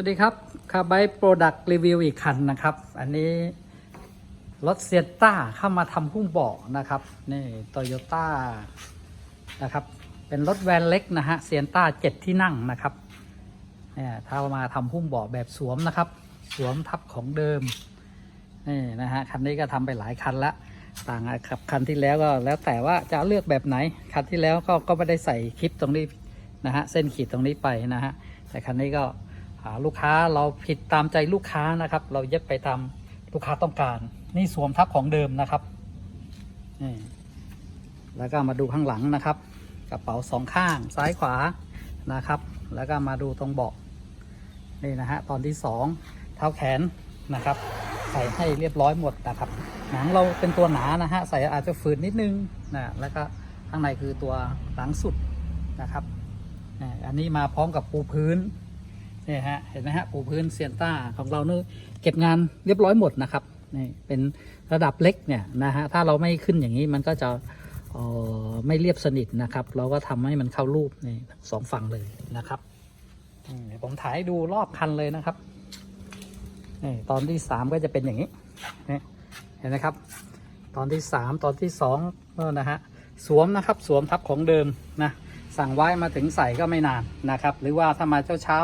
สวัสดีครับคาร์ไบโปรดักต์รีวิวอีกคันนะครับ อันนี้รถเซียต้าเข้ามาทำหุ้มเบาะนะครับ นี่โตโยต้านะครับ เป็นรถแวนเล็กนะฮะเซียต้าเจ็ดที่นั่งนะครับเนี่ยถ้ามาทำหุ้มเบาะแบบสวมนะครับ สวมทับของเดิม นี่นะฮะ คันนี้ก็ทำไปหลายคันละ ต่างกับคันที่แล้วก็แล้วแต่ว่าจะเลือกแบบไหน คันที่แล้วก็ก็ไม่ได้ใส่คลิปตรงนี้นะฮะ เส้นขีดตรงนี้ไปนะฮะ แต่คันนี้ก็ ลูกค้าเราผิดตามใจลูกค้านะครับ เราเย็บไปตามลูกค้าต้องการ นี่สวมทับของเดิมนะครับนี่แล้วก็มาดูข้างหลังนะครับ กระเป๋าสองข้างซ้ายขวานะครับ แล้วก็มาดูตรงเบาะนี่นะฮะตอนที่สองเท้าแขนนะครับ ใส่ให้เรียบร้อยหมดนะครับ หนังเราเป็นตัวหนานะฮะใส่อาจจะฝืนนิดนึงนะแล้วก็ข้างในคือตัวหลังสุดนะครับนี่อันนี้มาพร้อมกับปูพื้น นี่ฮะเห็นไหมฮะปูพื้นเซียนต้าของเราเนี่ยเก็บงานเรียบร้อยหมดนะครับนี่เป็นระดับเล็กเนี่ยนะฮะถ้าเราไม่ขึ้นอย่างนี้มันก็จะออไม่เรียบสนิทนะครับ เราก็ทำให้มันเข้ารูปนี่สองฝั่งเลยนะครับเดี๋ยวผมถ่ายดูรอบคันเลยนะครับนี่ตอนที่สามก็จะเป็นอย่างนี้นี่เห็นไหมครับ ตอนที่สามตอนที่สองนะฮะสวมนะครับสวมทับของเดิมนะสั่งไว้มาถึงใส่ก็ไม่นานนะครับ หรือว่าถ้ามาเช้าเช้า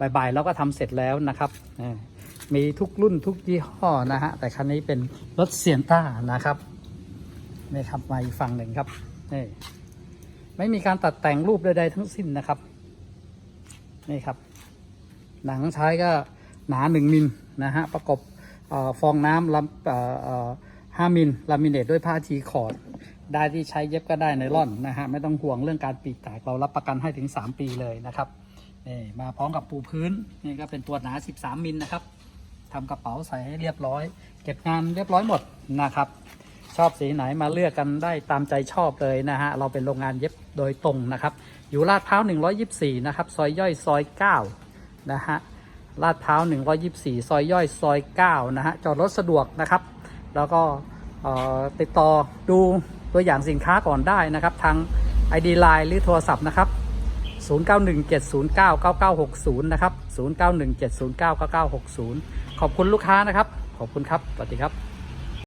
บ่ายๆเราก็ทำเสร็จแล้วนะครับมีทุกรุ่นทุกยี่ห้อนะฮะแต่คันนี้เป็นรถเซียนต้านะครับนี่ครับมาอีกฝั่งหนึ่งครับนี่ไม่มีการตัดแต่งรูปใดๆทั้งสิ้นนะครับนี่ครับ หนังใช้ก็หนาหนึ่งมิลนะฮะประกบออฟองน้ำลำห้ามิลลามิเนตด้วยผ้าทีคอร์ดได้ที่ใช้เย็บก็ได้ในร่อนนะฮะไม่ต้องห่วงเรื่องการปีกแตกเรารับประกันให้ถึง 3 ปีเลยนะครับ นี่มาพร้อมกับปูพื้นนี่ก็เป็นตัวหนา 13 มิลนะครับทำกระเป๋าใส่ให้เรียบร้อย เก็บงานเรียบร้อยหมดนะครับ ชอบสีไหนมาเลือกกันได้ตามใจชอบเลยนะฮะเราเป็นโรงงานเย็บโดยตรงนะครับ อยู่ลาดพร้าว 124 นะครับ ซอยย่อยซอย 9 นะฮะลาดพร้าว 124 ซอยย่อยซอย 9 นะฮะจอดรถสะดวกนะครับ แล้วก็ติดต่อดูตัวอย่างสินค้าก่อนได้นะครับทาง ID Line หรือโทรศัพท์นะครับ 0917099960 นะครับ 0917099960 ขอบคุณลูกค้านะครับ ขอบคุณครับ สวัสดีครับ